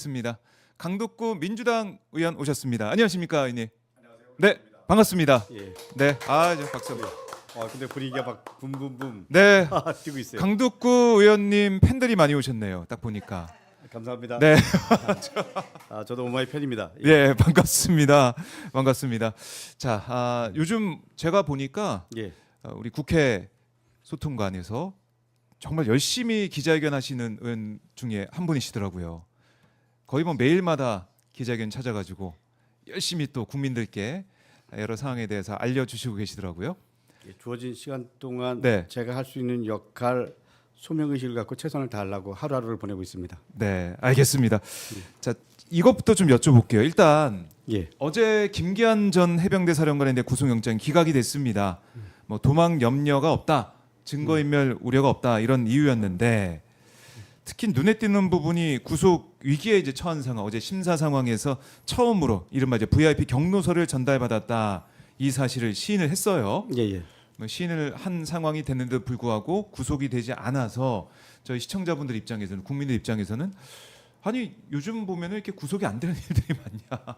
뵙습니다. 강덕구 민주당 의원 오셨습니다. 안녕하십니까, 의원님? 네, 반갑습니다. 예. 네, 아, 저 박수. 아 근데 분위기가 막 붐붐붐 네, 뛰고 있어요. 강덕구 의원님 팬들이 많이 오셨네요. 딱 보니까. 감사합니다. 네, 아 저도 오마이 팬입니다. 예. 예, 반갑습니다. 반갑습니다. 자, 아, 요즘 제가 보니까 예. 어, 우리 국회 소통관에서 정말 열심히 기자회견 하시는 의원 중에 한 분이시더라고요. 거의 뭐 매일마다 기자회견 찾아가지고 열심히 또 국민들께 여러 상황에 대해서 알려주시고 계시더라고요. 예, 주어진 시간 동안 네. 제가 할 수 있는 역할 소명 의식을 갖고 최선을 다하려고 하루하루를 보내고 있습니다. 네, 알겠습니다. 자, 이것부터 좀 여쭤볼게요. 일단 예. 어제 김기한 전 해병대 사령관에 대해 구속영장 기각이 됐습니다. 뭐 도망 염려가 없다, 증거인멸 우려가 없다 이런 이유였는데 특히 눈에 띄는 부분이 구속 위기에 이제 처한 상황, 어제 심사 상황에서 처음으로 이른바 이제 VIP 경로서를 전달받았다 이 사실을 시인을 했어요. 예, 예. 뭐 시인을 한 상황이 됐는데도 불구하고 구속이 되지 않아서 저희 시청자분들 입장에서는 국민들 입장에서는 아니 요즘 보면은 이렇게 구속이 안 되는 일들이 많냐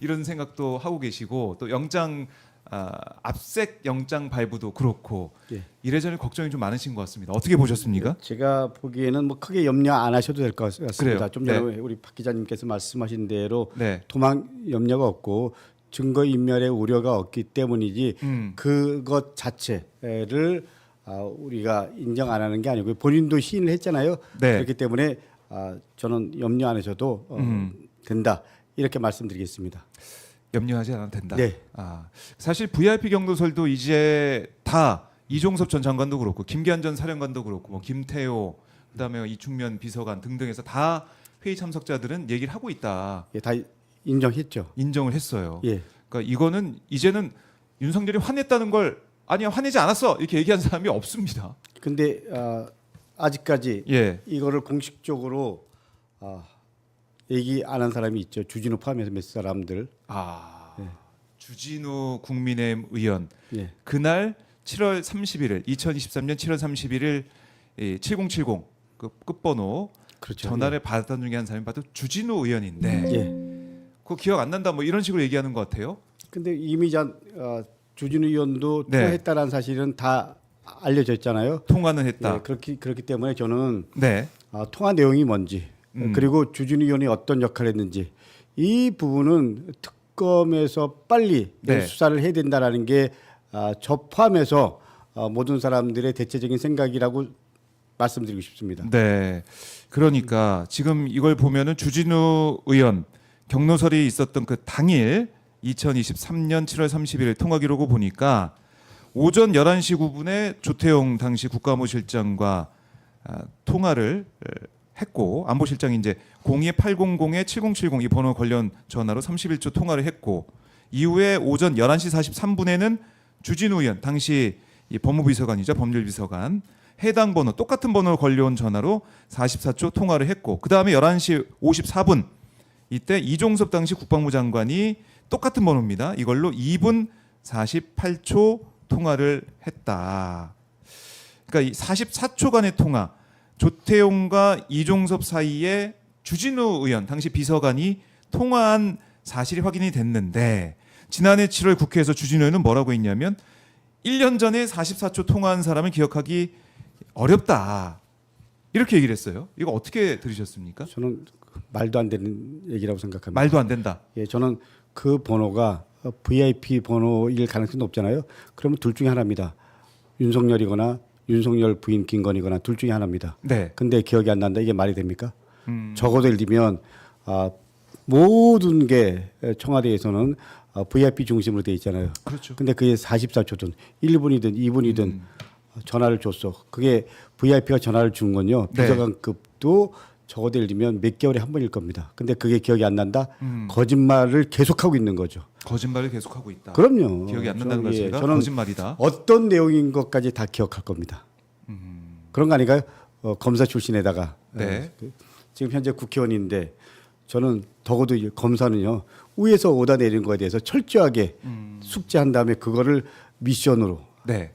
이런 생각도 하고 계시고 또 영장 아, 압색 영장 발부도 그렇고 예. 이래저래 걱정이 좀 많으신 것 같습니다. 어떻게 보셨습니까? 제가 보기에는 뭐 크게 염려 안 하셔도 될 것 같습니다. 그래요. 좀 전에 우리 박 기자님께서 말씀하신 대로 네, 도망 염려가 없고 증거 인멸의 우려가 없기 때문이지 음, 그것 자체를 아, 우리가 인정 안 하는 게 아니고 본인도 시인을 했잖아요. 네. 그렇기 때문에 아, 저는 염려 안 하셔도 어, 음. 된다 이렇게 말씀드리겠습니다. 염려하지 않아도 된다. 네. 아, 사실 VIP 경로설도 이제 다 이종섭 전 장관도 그렇고 김기한 전 사령관도 그렇고 뭐 김태호 그다음에 이충면 비서관 등등해서 다 회의 참석자들은 얘기를 하고 있다 예, 다 인정했죠. 인정을 했어요. 예, 그러니까 이거는 이제는 윤석열이 화냈다는 걸 아니야 화내지 않았어 이렇게 얘기한 사람이 없습니다. 근데 아, 아직까지 예, 이거를 공식적으로 아, 얘기 안 한 사람이 있죠. 주진우 포함해서 몇 사람들. 아 네. 주진우 국민의힘 의원 예, 그날 7월 31일 2023년 7월 31일 7070 그 끝번호 그렇죠. 전화를 받았던 중에 한 사람이 봐도 주진우 의원인데 예. 그거 기억 안 난다 뭐 이런 식으로 얘기하는 것 같아요. 근데 이미 전 어, 주진우 의원도 네. 통화했다라는 사실은 다 알려져 있잖아요. 통화는 했다. 예, 그렇기 그렇기 때문에 저는 네. 아, 통화 내용이 뭔지 음. 그리고 주진우 의원이 어떤 역할을 했는지 이 부분은 특검에서 빨리 네. 수사를 해야 된다라는 게 아, 저 포함해서 아, 모든 사람들의 대체적인 생각이라고 말씀드리고 싶습니다. 네. 그러니까 지금 이걸 보면은 주진우 의원 경로설이 있었던 그 당일 2023년 7월 30일 통화 기록을 보니까 오전 11시 9분에 조태용 당시 국가안보실장과 아, 통화를 에, 했고 안보실장이 이제 02800에 7070 이 번호 관련 전화로 31초 통화를 했고 이후에 오전 11시 43분에는 주진우 의원 당시 이 법무비서관이죠 법률비서관 해당 번호 똑같은 번호로 걸려온 전화로 44초 통화를 했고 그 다음에 11시 54분 이때 이종섭 당시 국방부 장관이 똑같은 번호입니다. 이걸로 2분 48초 통화를 했다. 그러니까 이 44초간의 통화 조태용과 이종섭 사이에 주진우 의원 당시 비서관이 통화한 사실이 확인이 됐는데 지난해 7월 국회에서 주진우 의원은 뭐라고 했냐면 1년 전에 44초 통화한 사람을 기억하기 어렵다. 이렇게 얘기를 했어요. 이거 어떻게 들으셨습니까? 저는 말도 안 되는 얘기라고 생각합니다. 말도 안 된다. 예, 저는 그 번호가 VIP 번호일 가능성이 높잖아요. 그러면 둘 중에 하나입니다. 윤석열이거나 윤석열 부인 김건희거나 둘 중에 하나입니다. 네. 근데 기억이 안 난다. 이게 말이 됩니까? 음, 적어도 예를 들면 아, 모든 게 청와대에서는 아, VIP 중심으로 돼 있잖아요. 그렇죠. 근데 그게 44초든 1분이든 2분이든 음. 전화를 줬어. 그게 VIP가 전화를 준 건요. 네. 비서관급도 적어도 예를 들면 몇 개월에 한 번일 겁니다. 근데 그게 기억이 안 난다? 음. 거짓말을 계속하고 있는 거죠. 거짓말을 계속하고 있다. 그럼요. 기억이 안 난다는 저는, 예, 것입니다. 저는 거짓말이다. 어떤 내용인 것까지 다 기억할 겁니다. 음. 그런 거 아닌가요? 어, 검사 출신에다가 네. 어, 그, 지금 현재 국회의원인데 저는 적어도 이 검사는요 위에서 오다 내리는 거에 대해서 철저하게 음. 숙지한 다음에 그거를 미션으로 네.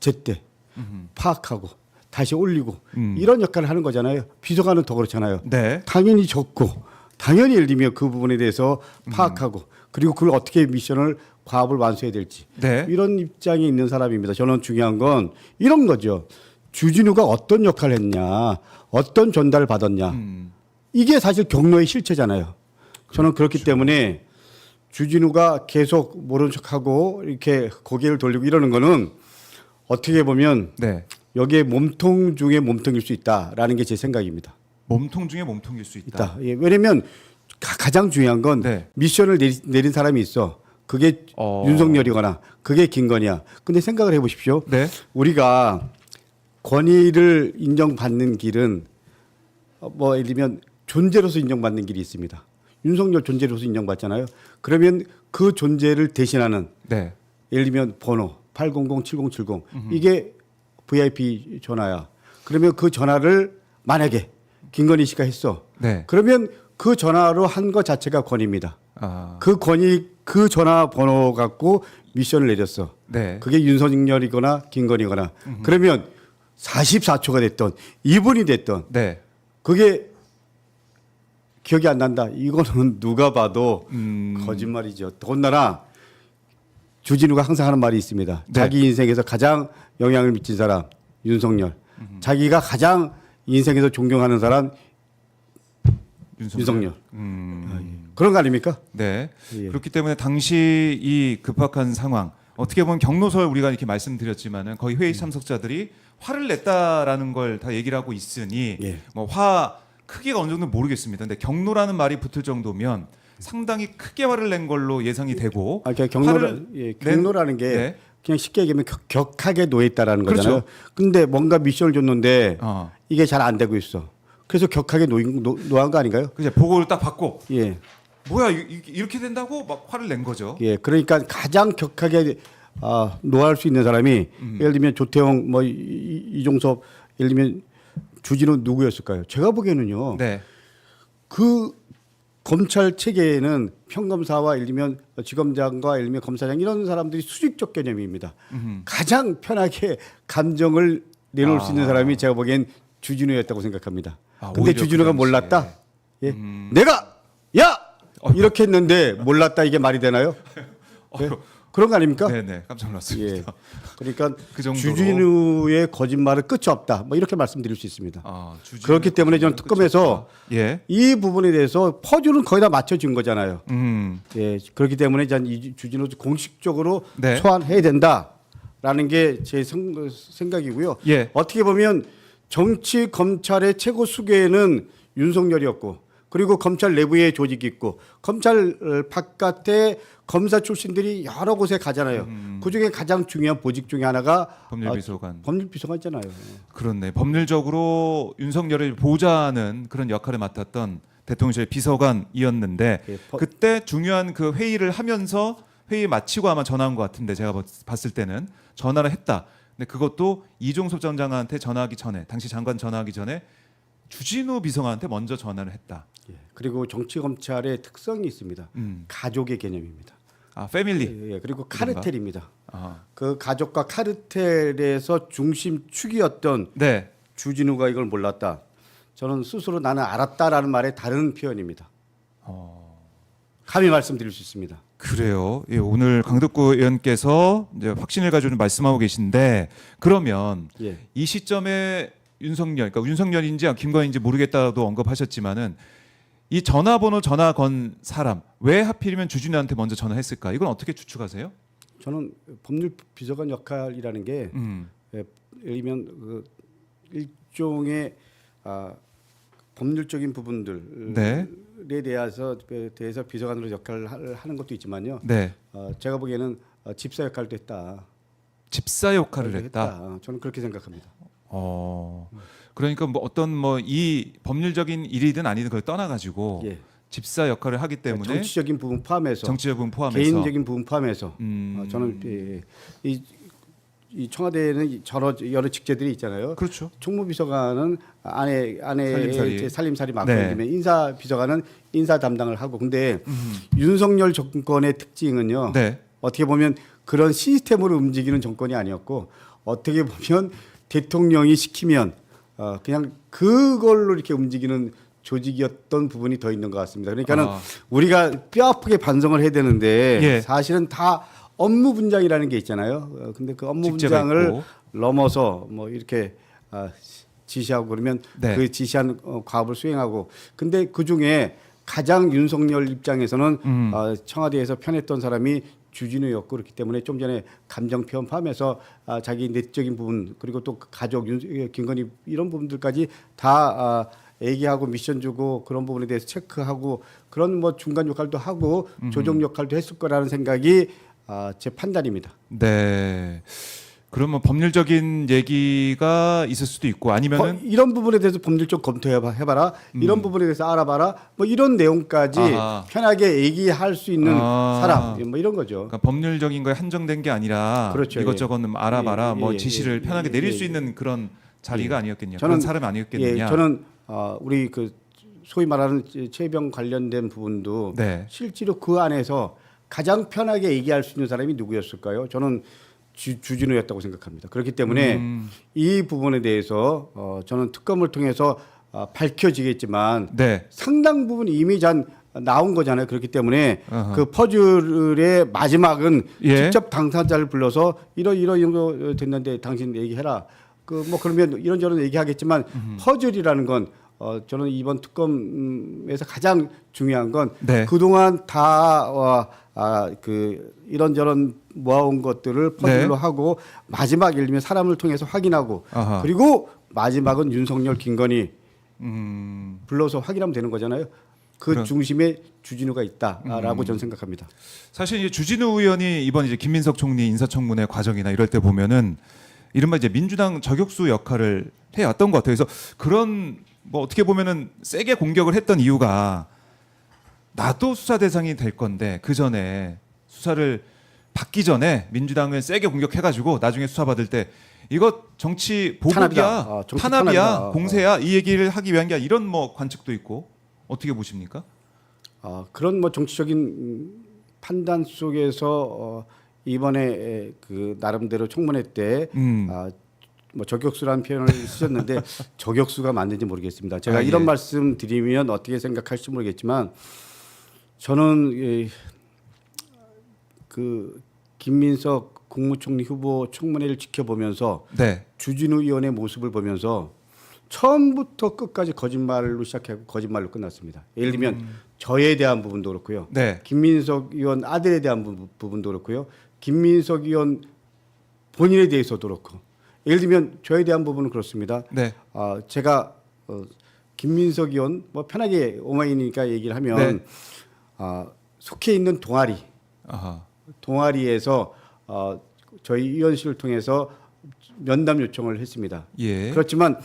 제때 음. 파악하고 다시 올리고 음. 이런 역할을 하는 거잖아요. 비서관은 더 그렇잖아요. 네. 당연히 적고 당연히 예를 들면 그 부분에 대해서 음. 파악하고 그리고 그걸 어떻게 미션을 과업을 완수해야 될지 네. 이런 입장에 있는 사람입니다. 저는 중요한 건 이런 거죠. 주진우가 어떤 역할을 했냐, 어떤 전달을 받았냐. 음. 이게 사실 경로의 실체잖아요. 저는 그렇기 때문에 주진우가 계속 모른 척하고 이렇게 고개를 돌리고 이러는 거는 어떻게 보면 네. 여기에 몸통 중에 몸통일 수 있다라는 게 제 생각입니다. 몸통 중에 몸통일 수 있다. 있다. 예, 왜냐면 가, 가장 중요한 건 네. 미션을 내리, 내린 사람이 있어. 그게 어. 윤석열이거나 그게 김건희야. 근데 생각을 해보십시오. 네. 우리가 권위를 인정받는 길은 어, 뭐 예를 들면 존재로서 인정받는 길이 있습니다. 윤석열 존재로서 인정받잖아요. 그러면 그 존재를 대신하는 네. 예를 들면 번호 800 7070 이게 VIP 전화야. 그러면 그 전화를 만약에 김건희 씨가 했어. 네. 그러면 그 전화로 한 것 자체가 권위입니다. 아. 그 권위 그 전화 번호 갖고 미션을 내렸어. 네. 그게 윤석열이거나 김건희거나 그러면 44초가 됐던 2분이 됐던 네. 그게 기억이 안 난다. 이거는 누가 봐도 음. 거짓말이죠. 더군다나 주진우가 항상 하는 말이 있습니다. 네. 자기 인생에서 가장 영향을 미친 사람 윤석열. 자기가 가장 인생에서 존경하는 사람 윤석열. 음. 그런 거 아닙니까? 네. 예. 그렇기 때문에 당시 이 급박한 상황 어떻게 보면 경로설 우리가 이렇게 말씀드렸지만은 거의 회의 참석자들이 화를 냈다라는 걸 다 얘기를 하고 있으니 예. 뭐화 크기가 어느 정도 모르겠습니다. 근데 경로라는 말이 붙을 정도면 상당히 크게 화를 낸 걸로 예상이 되고 아, 그러니까 경로라, 화를 예, 낸- 경로라는 게 네. 그냥 쉽게 얘기하면 격, 격하게 놓여 있다라는 그렇죠. 거잖아요. 근데 뭔가 미션을 줬는데 어. 이게 잘 안 되고 있어. 그래서 격하게 놓인, 놓, 놓은 거 아닌가요? 그냥 보고를 딱 받고 예. 뭐야 이- 이- 이렇게 된다고 막 화를 낸 거죠. 예, 그러니까 가장 격하게 아, 노할 수 있는 사람이 음. 예를 들면 조태용 뭐 이- 이- 이종섭 예를 들면 주진우 누구였을까요? 제가 보기에는요. 네. 그 검찰 체계에는 평검사와 들면 지검장과 들면 검사장 이런 사람들이 수직적 개념입니다. 가장 편하게 감정을 내놓을 수 있는 아. 사람이 제가 보기엔 주진우였다고 생각합니다. 아, 근데 주진우가 그. 음. 몰랐다. 예? 내가 야 이렇게 했는데 몰랐다 이게 말이 되나요? 예? 그런 거 아닙니까? 네네 깜짝 놀랐습니다. 예. 그러니까 그 정도로. 주진우의 거짓말은 끝이 없다. 뭐 이렇게 말씀드릴 수 있습니다. 아, 주진우 그렇기 때문에 저는 특검에서. 예. 이 부분에 대해서 퍼즐은 거의 다 맞춰진 거잖아요. 음. 예, 그렇기 때문에 전 이 주진우 공식적으로 네. 소환해야 된다라는 게 제 생각이고요. 예. 어떻게 보면 정치 검찰의 최고 수계는 윤석열이었고 그리고 검찰 내부에 조직이 있고 검찰 어, 바깥에 검사 출신들이 여러 곳에 가잖아요. 그 중에 가장 중요한 보직 중에 하나가 법률비서관. 아, 법률비서관 있잖아요. 그렇네. 법률적으로 윤석열을 보좌하는 그런 역할을 맡았던 대통령실 비서관이었는데 예, 법- 그때 중요한 그 회의를 하면서 회의 마치고 아마 전화한 것 같은데 제가 봤- 봤을 때는 전화를 했다. 근데 그것도 이종섭 전 장관한테 전화하기 전에 당시 장관 전화하기 전에 주진우 비서관한테 먼저 전화를 했다. 예. 그리고 정치 검찰의 특성이 있습니다. 음. 가족의 개념입니다. 아 패밀리. 예, 그리고 그런가? 카르텔입니다. 아. 그 가족과 카르텔에서 중심 축이었던 네. 주진우가 이걸 몰랐다. 저는 스스로 나는 알았다라는 말의 다른 표현입니다. 어. 감히 말씀드릴 수 있습니다. 그래요. 예, 오늘 강덕구 의원께서 이제 확신을 가지고 말씀하고 계신데 그러면 예. 이 시점에 윤석열, 그러니까 윤석열인지 김건희인지 모르겠다도 언급하셨지만은 이 전화번호 전화 건 사람 왜 하필이면 주진우한테 먼저 전화했을까? 이건 어떻게 추측하세요? 저는 법률 비서관 역할이라는 게 음, 예, 예를 들면 그 일종의 아, 법률적인 부분들에 네. 대해서 대해서 비서관으로 역할을 하- 하는 것도 있지만요. 네, 어, 제가 보기에는 어, 집사 역할도 했다. 집사 역할을 했다. 저는 그렇게 생각합니다. 어, 그러니까 뭐 어떤 뭐 이 법률적인 일이든 아니든 그걸 떠나가지고 예. 집사 역할을 하기 때문에 정치적인 부분 포함해서 정치적 부분 포함해서 개인적인 부분 포함해서 음. 어, 저는 예, 예. 이, 이 청와대에는 여러 여러 직제들이 있잖아요. 그렇죠. 총무비서관은 아내 아내 살림살이. 살림살이, 살림살이 맡고 네. 네. 인사 비서관은 인사 담당을 하고 근데 음. 윤석열 정권의 특징은요. 네. 어떻게 보면 그런 시스템으로 움직이는 정권이 아니었고 어떻게 보면 대통령이 시키면 어, 그냥 그걸로 이렇게 움직이는 조직이었던 부분이 더 있는 것 같습니다. 그러니까는 아. 우리가 뼈 아프게 반성을 해야 되는데 예. 사실은 다 업무 분장이라는 게 있잖아요. 어, 근데 그 업무 직제가 분장을 있고. 넘어서 뭐 이렇게 아, 지시하고 그러면 네. 그 지시한 어, 과업을 수행하고 근데 그 중에 가장 윤석열 입장에서는 음. 어, 청와대에서 편했던 사람이 주진우였고 그렇기 때문에 좀 전에 감정 표현하면서 아, 자기 내적인 부분 그리고 또그 가족 윤, 김건희 이런 부분들까지 다 아, 얘기하고 미션 주고 그런 부분에 대해서 체크하고 그런 뭐 중간 역할도 하고 조정 역할도 했을 거라는 생각이 아, 제 판단입니다. 네. 그러면 법률적인 얘기가 있을 수도 있고 어, 아니면은 이런 부분에 대해서 법률적 검토해봐 해봐라 이런 부분에 대해서 알아봐라 뭐 이런 내용까지 음. 아하. 편하게 얘기할 수 있는 아. 사람 뭐 이런 거죠. 그러니까 법률적인 거에 한정된 게 아니라 그렇죠. 이것저것 좀 알아봐라 예, 뭐 예, 지시를 예, 편하게 예, 내릴 예, 수 예. 있는 그런 자리가 아니었겠냐 저는- 그런 사람이 아니었겠느냐 예, 저는 어, 우리 그 소위 말하는 체병 관련된 부분도 네. 실제로 그 안에서 가장 편하게 얘기할 수 있는 사람이 누구였을까요? 저는 주, 주진우였다고 생각합니다. 그렇기 때문에 음. 이 부분에 대해서 어, 저는 특검을 통해서 어, 밝혀지겠지만 네. 상당 부분 이미 전 나온 거잖아요. 그렇기 때문에 어허. 그 퍼즐의 마지막은 예. 직접 당사자를 불러서 이런 이런 이런 거 됐는데 당신 얘기해라. 그 뭐 그러면 이런저런 얘기하겠지만 퍼즐이라는 건 어, 저는 이번 특검에서 가장 중요한 건 네. 그동안 다 어, 아, 그 이런저런 모아온 것들을 퍼즐로 네. 하고 마지막 예를 들면 사람을 통해서 확인하고 아하. 그리고 마지막은 윤석열 김건희 음. 불러서 확인하면 되는 거잖아요. 그. 음. 중심에 주진우가 있다라고 저는 생각합니다. 사실 이제 주진우 의원이 이번 이제 김민석 총리 인사청문회 과정이나 이럴 때 보면은 이른바 이제 민주당 저격수 역할을 해왔던 것 같아요. 그래서 그런 뭐 어떻게 보면은 세게 공격을 했던 이유가 나도 수사 대상이 될 건데 그 전에 수사를 받기 전에 민주당을 세게 공격해가지고 나중에 수사 받을 때 이거 정치 보복이야, 탄압이다. 아, 정치 탄압이야, 탄압이다. 공세야 이 얘기를 하기 위한 게 아니라 이런 뭐 관측도 있고 어떻게 보십니까? 아, 그런 뭐 정치적인 음, 판단 속에서 어, 이번에 에, 그 나름대로 청문회 때 음. 아, 뭐 저격수라는 표현을 쓰셨는데 저격수가 맞는지 모르겠습니다. 제가 아, 이런 예. 말씀 드리면 어떻게 생각할지 모르겠지만 저는 이, 그 김민석 국무총리 후보 청문회를 지켜보면서 네. 주진우 의원의 모습을 보면서 처음부터 끝까지 거짓말로 시작하고 거짓말로 끝났습니다. 예를 들면 저에 대한 부분도 그렇고요. 네. 김민석 의원 아들에 대한 부- 부분도 그렇고요. 김민석 의원 본인에 대해서도 그렇고. 예를 들면 저에 대한 부분은 그렇습니다. 네. 아, 제가 어, 김민석 의원 뭐 편하게 오마이니까 얘기를 하면 네. 아, 속해 있는 동아리 아하. 동아리에서 어, 저희 의원실을 통해서 면담 요청을 했습니다. 예. 그렇지만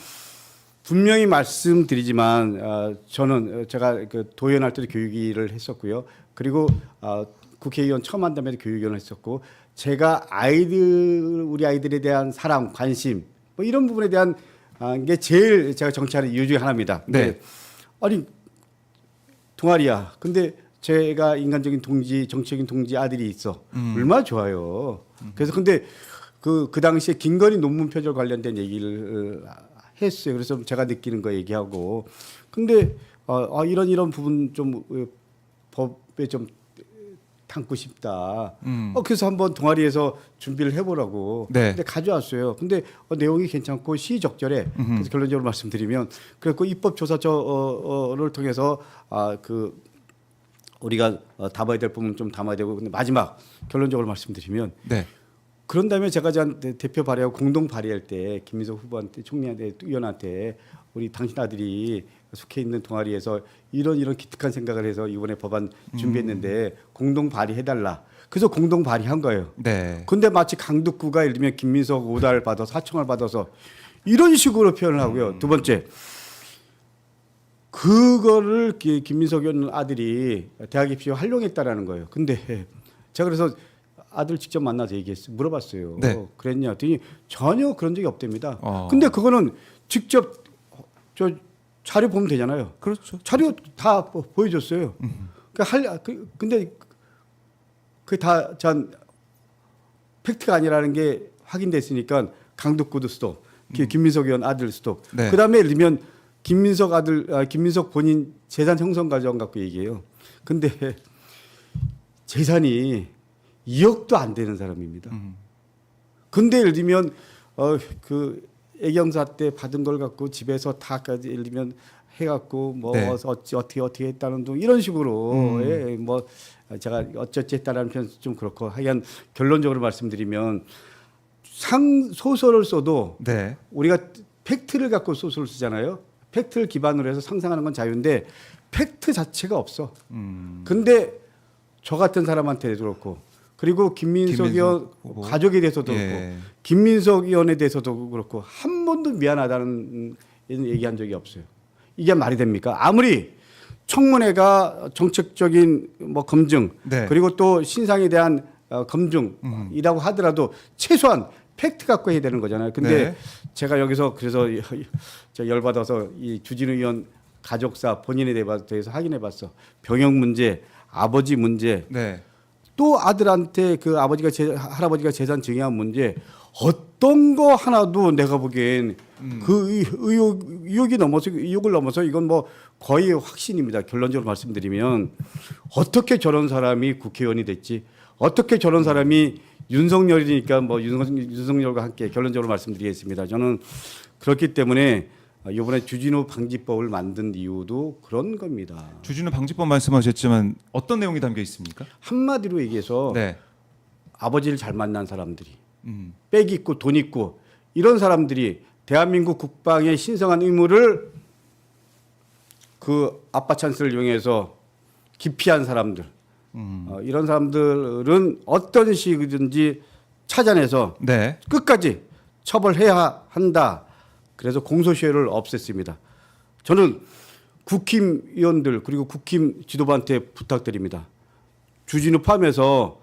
분명히 말씀드리지만 어, 저는 어, 제가 그 도의원할 때도 교육위를 했었고요. 그리고 어, 국회의원 처음 한다음에 교육위원을 했었고 제가 아이들 우리 아이들에 대한 사랑 관심 뭐 이런 부분에 대한 아, 게 제일 제가 정치하는 이유 중에 하나입니다. 네. 아니 동아리야. 근데 제가 인간적인 동지, 정치적인 동지 아들이 있어. 얼마나 좋아요. 그래서 근데 그, 그 당시에 김건희 논문 표절 관련된 얘기를 어, 했어요. 그래서 제가 느끼는 거 얘기하고. 근데 어, 아, 이런 이런 부분 좀 어, 법에 좀 담고 싶다. 음. 어, 그래서 한번 동아리에서 준비를 해보라고. 네. 근데 가져왔어요. 근데 어, 내용이 괜찮고 시적절해. 그래서 결론적으로 말씀드리면 그랬고 입법조사처를 통해서 아 그 우리가 어, 담아야 될 부분 좀 담아야 되고 근데 마지막 결론적으로 말씀드리면 네. 그런 다음에 제가 전 대표 발의하고 공동 발의할 때 김민석 후보한테 총리한테 의원한테 우리 당신 아들이 속해 있는 동아리에서 이런 이런 기특한 생각을 해서 이번에 법안 준비했는데 공동 발의해달라. 그래서 공동 발의한 거예요. 네. 근데 마치 강북구가 예를 들면 김민석 오달 받아서 사청을 받아서 이런 식으로 표현을 하고요. 두 번째 그거를 기- 김민석 의원 아들이 대학 입시에 활용했다라는 거예요. 근데 제가 그래서 아들 직접 만나서 얘기했어요. 물어봤어요. 네. 그랬냐? 했더니 전혀 그런 적이 없답니다. 어. 근데 그거는 직접 저 자료 보면 되잖아요. 그렇죠. 자료 다 보- 보여줬어요. 그러니까 할 그, 근데 그게 다 전 팩트가 아니라는 게 확인됐으니까 강덕구도 스톱, 기- 김민석 의원 아들 스톱. 네. 그다음에 들면 김민석 아들 아, 김민석 본인 재산 형성 과정 갖고 얘기해요. 근데 재산이 2억도 안 되는 사람입니다. 음. 근데 예를 들면 어 그 애경사 때 받은 걸 갖고 집에서 다까지 예를 들면 해갖고 뭐 네. 어찌 어떻게 어떻게 했다는 둥 이런 식으로 음. 예, 뭐 제가 어쩌지 했다라는 표현 좀 그렇고 하여간 결론적으로 말씀드리면 상 소설을 써도 네. 우리가 팩트를 갖고 소설을 쓰잖아요. 팩트를 기반으로 해서 상상하는 건 자유인데 팩트 자체가 없어. 음. 근데 저 같은 사람한테도 그렇고 그리고 김민석 김민석 의원 후보. 가족에 대해서도 그렇고 예. 김민석 의원에 대해서도 그렇고 한 번도 미안하다는 얘기한 적이 없어요. 이게 말이 됩니까? 아무리 청문회가 정책적인 뭐 검증 네. 그리고 또 신상에 대한 어, 검증이라고 하더라도 최소한 팩트 갖고 해야 되는 거잖아요. 근데 네. 제가 여기서 그래서 제가 열받아서 이 주진우 의원 가족사 본인에 대해서 확인해 봤어. 병역 문제, 아버지 문제, 네. 또 아들한테 그 아버지가 재, 할아버지가 재산 증여한 문제 어떤 거 하나도 내가 보기엔 그 의- 의혹 의혹이 넘어서 의혹을 넘어서 이건 뭐 거의 확신입니다. 결론적으로 말씀드리면 어떻게 저런 사람이 국회의원이 됐지? 어떻게 저런 사람이 윤석열이니까 뭐 윤석, 윤석열 과 함께 결론적으로 말씀드리겠습니다. 저는 그렇기 때문에 이번에 주진우 방지법을 만든 이유도 그런 겁니다. 주진우 방지법 말씀하셨지만 어떤 내용이 담겨 있습니까? 한마디로 얘기해서 네. 아버지를 잘 만난 사람들이 음. 빽 있고 돈 있고 이런 사람들이 대한민국 국방의 신성한 의무를 그 아빠 찬스를 이용해서 기피한 사람들 음. 어, 이런 사람들은 어떤 식이든지 찾아내서 네. 끝까지 처벌해야 한다. 그래서 공소시효를 없앴습니다. 저는 국힘 의원들 그리고 국힘 지도부한테 부탁드립니다. 주진우 포함해서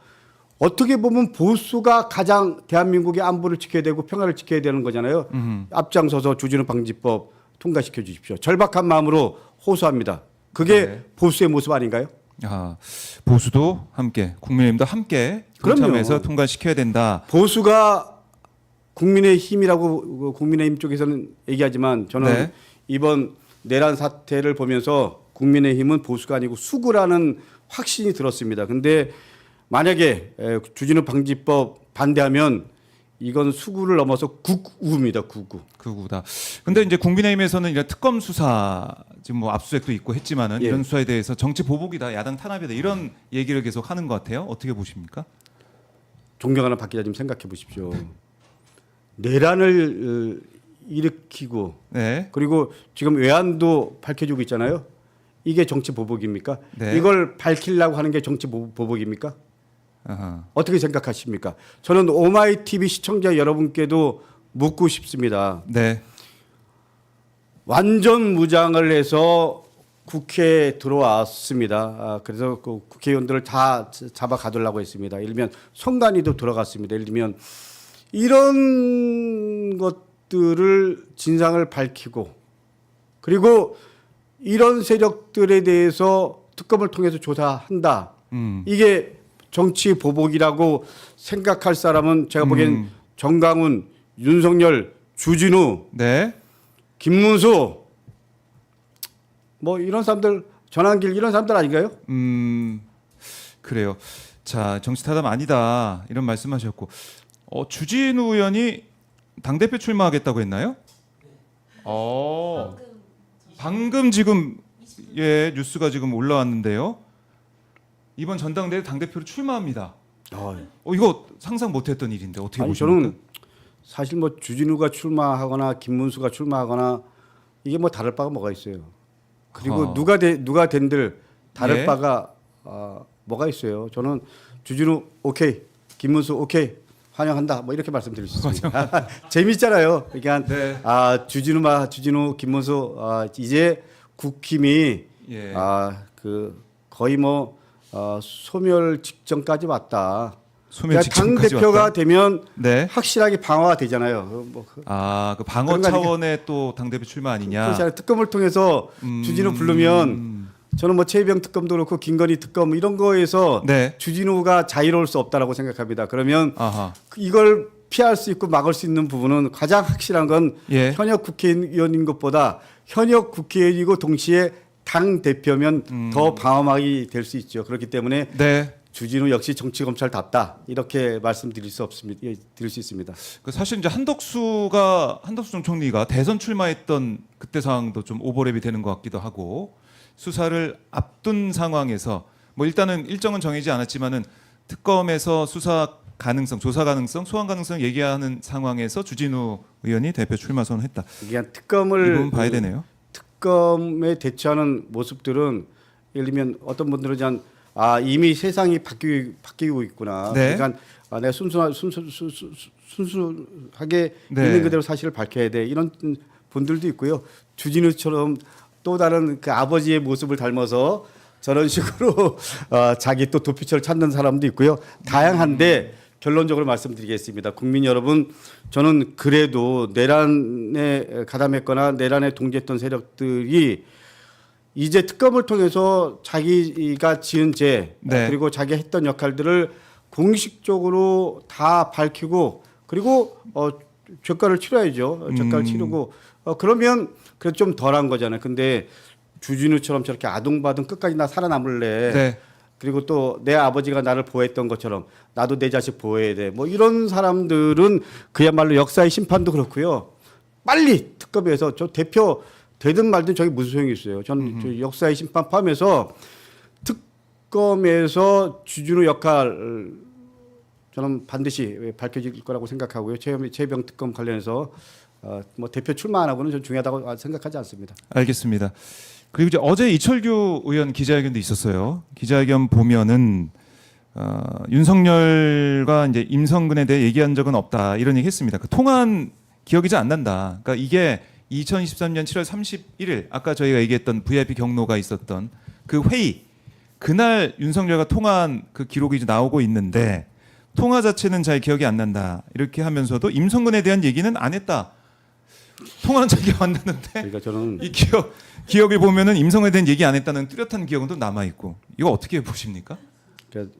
어떻게 보면 보수가 가장 대한민국의 안보를 지켜야 되고 평화를 지켜야 되는 거잖아요. 음. 앞장서서 주진우 방지법 통과시켜 주십시오. 절박한 마음으로 호소합니다. 그게 네. 보수의 모습 아닌가요? 아, 보수도 함께 국민의힘도 함께 그럼요. 동참해서 통과시켜야 된다. 보수가 국민의 힘이라고 국민의힘 쪽에서는 얘기하지만 저는 네. 이번 내란 사태를 보면서 국민의힘은 보수가 아니고 수구라는 확신이 들었습니다. 근데 만약에 에, 주진우 방지법 반대하면 이건 수구를 넘어서 국우입니다. 국우. 그구다. 근데 이제 국민의힘에서는 이런 특검 수사 지금 뭐 압수수색도 있고 했지만은 예. 이런 수사에 대해서 정치 보복이다, 야당 탄압이다 이런 얘기를 계속 하는 것 같아요. 어떻게 보십니까? 존경하는 박 기자 좀 생각해 보십시오. 내란을 어, 일으키고 네. 그리고 지금 외환도 밝혀주고 있잖아요. 이게 정치 보복입니까? 네. 이걸 밝히려고 하는 게 정치 보- 보복입니까? 아하. 어떻게 생각하십니까? 저는 오마이 TV 시청자 여러분께도 묻고 싶습니다. 네. 완전 무장을 해서 국회에 들어왔습니다. 아, 그래서 그 국회의원들을 다 잡아 가두려고 했습니다. 예를 들면 성관이도 들어갔습니다. 예를 들면 이런 것들을 진상을 밝히고 그리고 이런 세력들에 대해서 특검을 통해서 조사한다. 음. 이게 정치 보복이라고 생각할 사람은 제가 보기엔 음. 정강훈, 윤석열, 주진우, 네. 김문수 뭐 이런 사람들 전환길 이런 사람들 아닌가요? 음. 그래요. 자, 정치 타담 아니다. 이런 말씀하셨고. 어, 주진우 의원이 당 대표 출마하겠다고 했나요? 어. 방금 지금 예, 뉴스가 지금 올라왔는데요. 이번 전당대회 당 대표로 출마합니다. 어, 이거 상상 못 했던 일인데 어떻게 아니 보십니까? 저는 사실 뭐 주진우가 출마하거나 김문수가 출마하거나 이게 뭐 다를 바가 뭐가 있어요. 그리고 아. 누가 돼 누가 된들 다를 예. 바가 어, 뭐가 있어요. 저는 주진우 오케이, 김문수 오케이 환영한다. 뭐 이렇게 말씀드릴 수 있습니다. 재밌잖아요. 그러니까 네. 아 주진우 마 주진우 김문수 아, 이제 국힘이 예. 아그 거의 뭐 어, 소멸 직전까지 왔다. 소멸 그러니까 당 직전까지 대표가 왔다. 되면 네. 확실하게 방어가 되잖아요. 그뭐 그- 아, 그 방어 그런 거 아니겠- 차원의 또 당 대표 출마 아니냐? 그렇잖아요. 특검을 통해서 음. 주진우 부르면 저는 뭐 최병 특검도 그렇고 김건희 특검 뭐 이런 거에서 네. 주진우가 자유로울 수 없다라고 생각합니다. 그러면 아하. 그 이걸 피할 수 있고 막을 수 있는 부분은 가장 확실한 건 예. 현역 국회의원인 것보다 현역 국회의원이고 동시에 당 대표면 음. 더 방어막이 될 수 있죠. 그렇기 때문에 네. 주진우 역시 정치 검찰답다 이렇게 말씀드릴 수 없습니다. 예, 드릴 수 있습니다. 그 사실 이제 한덕수가 한덕수 전 총리가 대선 출마했던 그때 상황도 좀 오버랩이 되는 것 같기도 하고 수사를 앞둔 상황에서 뭐 일단은 일정은 정해지 않았지만은 특검에서 수사 가능성, 조사 가능성, 소환 가능성 얘기하는 상황에서 주진우 의원이 대표 출마 선언했다. 특검을 부분 봐야 되네요. 특검에 대처하는 모습들은 예를 들면 어떤 분들은 그냥 아 이미 세상이 바뀌, 바뀌고 있구나. 네. 그러니까 아, 내가 순수 순수 순수 순수하게 네. 있는 그대로 사실을 밝혀야 돼 이런 분들도 있고요. 주진우처럼 또 다른 그 아버지의 모습을 닮아서 저런 식으로 어, 자기 또 도피처를 찾는 사람도 있고요. 다양한데 결론적으로 말씀드리겠습니다. 국민 여러분, 저는 그래도 내란에 가담했거나 내란에 동조했던 세력들이 이제 특검을 통해서 자기가 지은 죄 네. 그리고 자기가 했던 역할들을 공식적으로 다 밝히고 그리고 어 죄가를 치러야죠. 죄가를 음. 치르고 어 그러면 그래 좀 덜한 거잖아요. 근데 주진우처럼 저렇게 아둥바둥 끝까지 나 살아남을래. 네. 그리고 또 내 아버지가 나를 보호했던 것처럼 나도 내 자식 보호해야 돼. 뭐 이런 사람들은 그야말로 역사의 심판도 그렇고요. 빨리 특검에서 저 대표 되든 말든 저게 무슨 소용이 있어요. 저는 저 역사의 심판 포함해서 특검에서 주준우 역할 저는 반드시 밝혀질 거라고 생각하고요. 최병 특검 관련해서 어, 뭐 대표 출마 안 하고는 전 중요하다고 생각하지 않습니다. 알겠습니다. 그리고 이제 어제 이철규 의원 기자회견도 있었어요. 기자회견 보면은 어, 윤석열과 이제 임성근에 대해 얘기한 적은 없다 이런 얘기했습니다. 그 통한 기억이 잘 안 난다. 그러니까 이게 2023년 7월 31일 아까 저희가 얘기했던 VIP 경로가 있었던 그 회의 그날 윤석열과 통화한 그 기록이 이제 나오고 있는데 통화 자체는 잘 기억이 안 난다 이렇게 하면서도 임성근에 대한 얘기는 안 했다. 통화는 잘 기억 안 나는데 그러니까 저는 이 기억 기억을 보면은 임성에 대한 얘기 안 했다는 뚜렷한 기억은 또 남아 있고 이거 어떻게 보십니까? 그러니까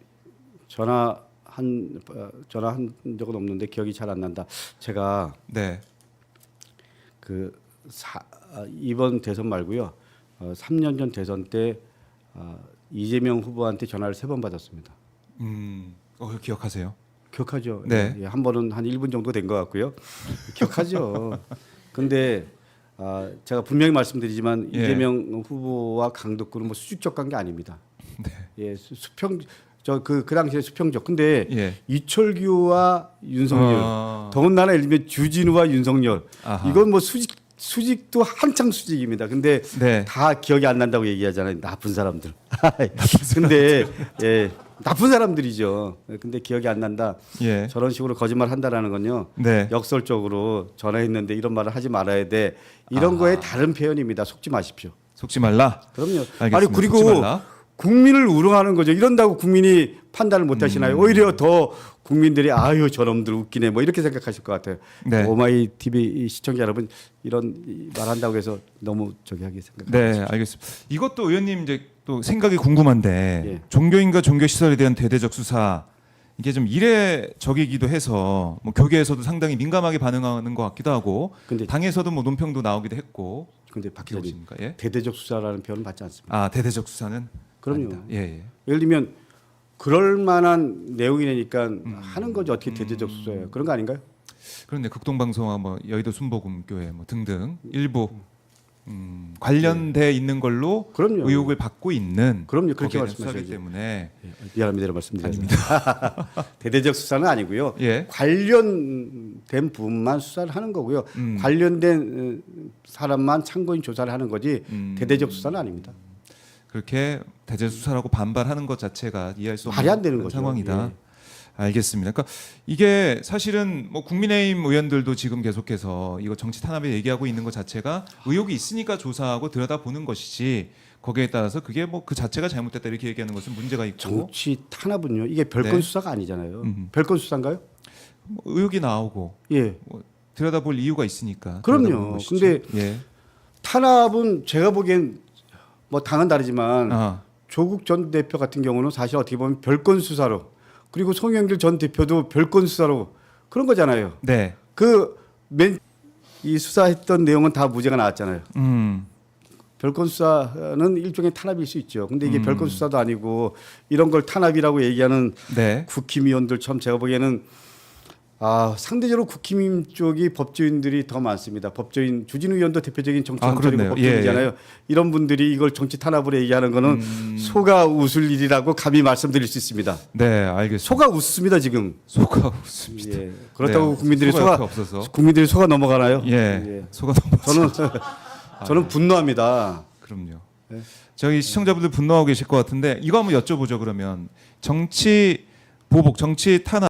전화 한 어, 전화 한 적은 없는데 기억이 잘 안 난다. 제가 네. 그 사, 아, 이번 대선 말고요. 어, 3년 전 대선 때 아, 이재명 후보한테 전화를 세 번 받았습니다. 음. 어, 기억하세요? 기억하죠? 네. 예, 한 번은 한 1분 정도 된 것 같고요. 기억하죠. 근데 아, 제가 분명히 말씀드리지만 예. 이재명 후보와 강덕구는 뭐 수직적 관계 아닙니다. 네. 예, 수- 수평 저 그 그 당시에 수평적. 근데 예. 이철규와 윤석열 어. 더군다나 예를 들면 주진우와 윤석열 아하. 이건 뭐 수직 수직도 한창 수직입니다. 근데 네. 다 기억이 안 난다고 얘기하잖아요. 나쁜 사람들. 근데 예, 나쁜 사람들이죠. 근데 기억이 안 난다. 예. 저런 식으로 거짓말 한다라는 건요. 네. 역설적으로 전화했는데 이런 말을 하지 말아야 돼. 이런 거에 다른 표현입니다. 속지 마십시오. 속지 말라. 그럼요. 알겠습니다. 아니 속지 그리고 말라. 국민을 우롱하는 거죠. 이런다고 국민이 판단을 못 음. 하시나요? 오히려 더 국민들이 아유 저놈들 웃기네 뭐 이렇게 생각하실 것 같아요. 네. 오마이 TV 시청자 여러분 이런 이 말한다고 해서 너무 저기 하게 생각. 네, 알겠습니다. 이것도 의원님 이제 또 생각이 궁금한데 예. 종교인과 종교 시설에 대한 대대적 수사 이게 좀 이례적이기도 해서 뭐 교계에서도 상당히 민감하게 반응하는 것 같기도 하고 근데 당에서도 뭐 논평도 나오기도 했고 근데 박 기자님? 예? 대대적 수사라는 표현은 받지 않습니다. 아 대대적 수사는 그럼요. 아니다. 예, 예. 예를 들면 그럴 만한 내용이니까 음. 하는 거지 어떻게 대대적 수사예요? 그런 거 아닌가요? 그런데 극동방송과 뭐 여의도 순복음교회 뭐 등등 일부 음, 관련돼 있는 걸로 네. 그럼요. 의혹을 받고 있는 그럼요. 그렇게 거기에 대한 수사기 말씀하셔야죠. 때문에 예, 미안합니다. 이런 말씀드립니다. 대대적 수사는 아니고요. 예. 관련된 부분만 수사를 하는 거고요. 음. 관련된 어, 사람만 참고인 조사를 하는 거지 음. 대대적 수사는 아닙니다. 그렇게 대대 수사라고 반발하는 것 자체가 이해할 수 없는 말이 안 되는 거죠. 상황이다. 예. 알겠습니다. 그러니까 이게 사실은 뭐 국민의힘 의원들도 지금 계속해서 이거 정치 탄압에 얘기하고 있는 것 자체가 의혹이 있으니까 조사하고 들여다보는 것이지 거기에 따라서 그게 뭐 그 자체가 잘못됐다 이렇게 얘기하는 것은 문제가 있고 정치 탄압은요. 이게 별건 네. 수사가 아니잖아요. 음. 별건 수사인가요? 뭐 의혹이 나오고 예. 뭐 들여다볼 이유가 있으니까. 그럼요. 근데 예. 탄압은 제가 보기엔 뭐 당은 다르지만 아, 조국 전 대표 같은 경우는 사실 어떻게 보면 별건 수사로 그리고 송영길 전 대표도 별건 수사로 그런 거잖아요. 네. 그맨 이 수사했던 내용은 다 무죄가 나왔잖아요. 음. 별건 수사는 일종의 탄압일 수 있죠. 근데 이게 음. 별건 수사도 아니고 이런 걸 탄압이라고 얘기하는 네. 국힘의원들처럼 제가 보기에는 아 상대적으로 국힘 쪽이 법조인들이 더 많습니다. 법조인 주진우 의원도 대표적인 정치 아, 검찰이고 그렇네요. 법조인이잖아요. 이런 분들이 이걸 정치 탄압으로 얘기하는 거는 음. 소가 웃을 일이라고 감히 말씀드릴 수 있습니다. 네, 알겠습니다. 소가 웃습니다 지금. 소가 웃습니다. 예. 그렇다고 네, 국민들이 소가 소가. 국민들이 소가 넘어가나요? 예. 소가 너무 저는 저는 분노합니다. 그럼요. 네. 저희 시청자분들 분노하고 계실 것 같은데 이거 한번 여쭤보죠 그러면 정치 보복, 정치 탄압